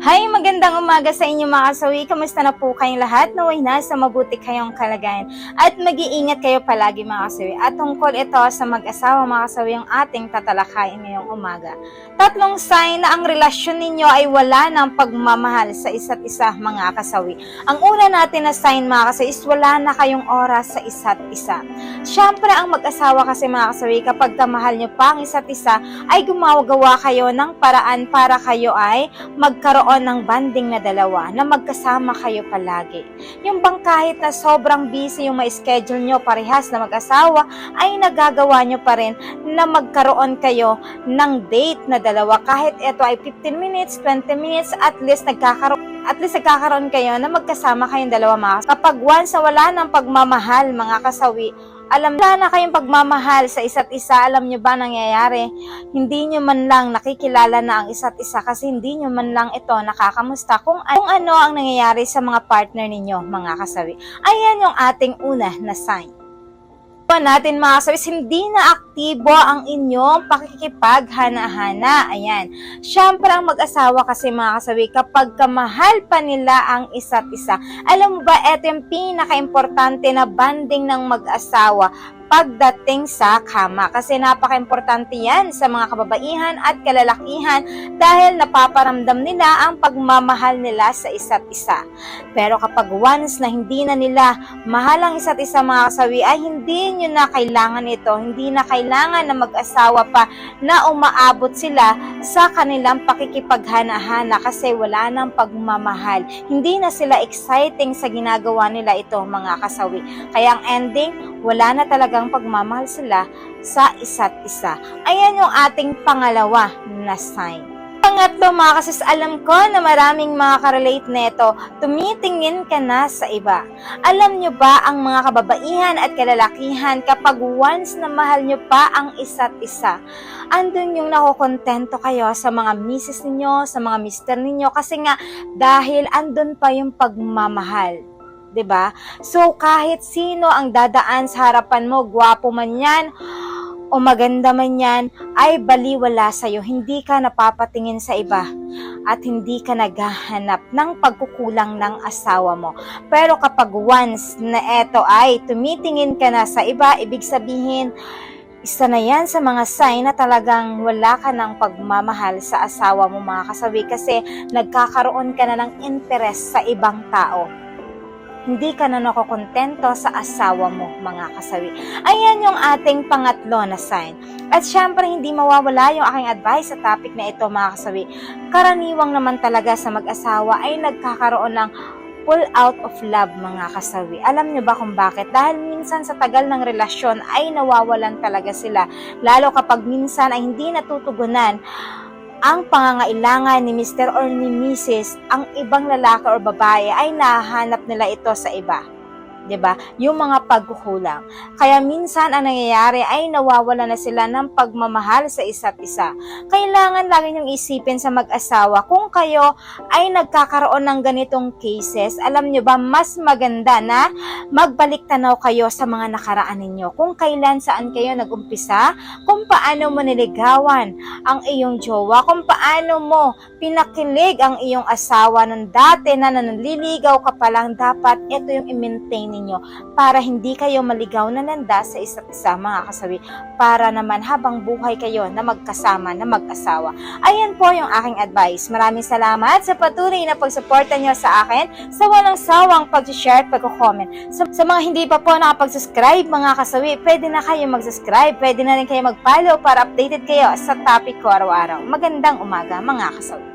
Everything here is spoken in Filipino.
Hi, magandang umaga sa inyo mga kasawi. Kamusta na po kayong lahat? Naway na sa mabuti kayong kalagayan. At mag-iingat kayo palagi mga kasawi. At tungkol ito sa mag-asawa mga kasawi ang ating tatalakayin ngayong umaga. Tatlong sign na ang relasyon ninyo ay wala ng pagmamahal sa isa't isa mga kasawi. Ang una natin na sign mga kasawi is wala na kayong oras sa isa't isa. Siyempre ang mag-asawa kasi mga kasawi kapag kamahal nyo pa ang isa't isa ay gumagawa kayo ng paraan para kayo ay magkaroon ng banding na dalawa na magkasama kayo palagi. Yung bang kahit na sobrang busy yung may schedule nyo parehas na mag-asawa ay nagagawa nyo pa rin na magkaroon kayo ng date na dalawa kahit ito ay 15 minutes, 20 minutes at least nagkakaroon at least nagkakaroon kayo na magkasama kayong dalawa mga kapag once na wala ng pagmamahal mga kasawi alam wala na kayong pagmamahal sa isa't isa, alam nyo ba nangyayari? Hindi nyo man lang nakikilala na ang isa't isa kasi hindi nyo man lang ito nakakamusta kung, kung ano ang nangyayari sa mga partner ninyo, mga kasawi. Ayan yung ating una na sign pa natin mga kasawis, hindi na aktibo ang inyong pakikipaghana-hana. Ayan. Siyempre, ang mag-asawa kasi mga kasawi, kapag kamahal pa nila ang isa't isa, alam mo ba, ito yung pinaka-importante na banding ng mag-asawa pagdating sa kama. Kasi napaka-importante yan sa mga kababaihan at kalalakihan dahil napaparamdam nila ang pagmamahal nila sa isa't isa. Pero kapag once na hindi na nila mahal ang isa't isa mga kasawi, ay hindi nyo na kailangan ito. Hindi na kailangan na mag-asawa pa na umaabot sila sa kanilang pakikipaghana-hana kasi wala nang pagmamahal. Hindi na sila exciting sa ginagawa nila ito mga kasawi. Kaya ang ending, wala na talagang pagmamahal sila sa isa't isa. Ayan yung ating pangalawa na sign. Pangatlo mga kasis, alam ko na maraming makaka-relate nito, tumitingin ka na sa iba. Alam nyo ba ang mga kababaihan at kalalakihan kapag once na mahal nyo pa ang isa't isa, andun yung nakokontento kayo sa mga misis ninyo, sa mga mister ninyo, kasi nga dahil andun pa yung pagmamahal. 'Di ba? So kahit sino ang dadaan sa harapan mo, gwapo man 'yan o maganda man 'yan, ay baliwala sa iyo. Hindi ka napapatingin sa iba at hindi ka naghahanap ng pagkukulang ng asawa mo. Pero kapag once na eto ay tumitingin ka na sa iba, ibig sabihin isa na yan sa mga sign na talagang wala ka ng pagmamahal sa asawa mo mga kasawi kasi nagkakaroon ka na ng interest sa ibang tao hindi ka na nakokontento sa asawa mo, mga kasawi. Ayan yung ating pangatlo na sign. At syempre, hindi mawawala yung aking advice sa topic na ito, mga kasawi. Karaniwang naman talaga sa mag-asawa ay nagkakaroon ng pull out of love, mga kasawi. Alam niyo ba kung bakit? Dahil minsan sa tagal ng relasyon ay nawawalan talaga sila. Lalo kapag minsan ay hindi natutugunan ang pangangailangan ni Mr. or ni Mrs. ang ibang lalaki or babae ay nahanap nila ito sa iba. 'Di ba? Yung mga pagkukulang. Kaya minsan ang nangyayari ay nawawala na sila ng pagmamahal sa isa't isa. Kailangan lagi niyong isipin sa mag-asawa kung kayo ay nagkakaroon ng ganitong cases, alam niyo ba mas maganda na magbalik tanaw kayo sa mga nakaraan ninyo. Kung kailan saan kayo nagumpisa, kung paano mo niligawan ang iyong jowa, kung paano mo pinakilig ang iyong asawa ng dati na nanliligaw ka pa lang, dapat ito yung i-maintain ninyo para hindi kayo maligaw na landas sa isa't isa mga kasawi para naman habang buhay kayo na magkasama na mag-asawa. Ayan po yung aking advice. Maraming salamat sa patuloy na pagsuporta nyo sa akin sa walang sawang pag-share at pag-comment. Sa, sa mga hindi pa po nakapag-subscribe mga kasawi, pwede na kayo mag-subscribe, pwede na rin kayo mag-follow para updated kayo sa topic ko araw-araw. Magandang umaga mga kasawi.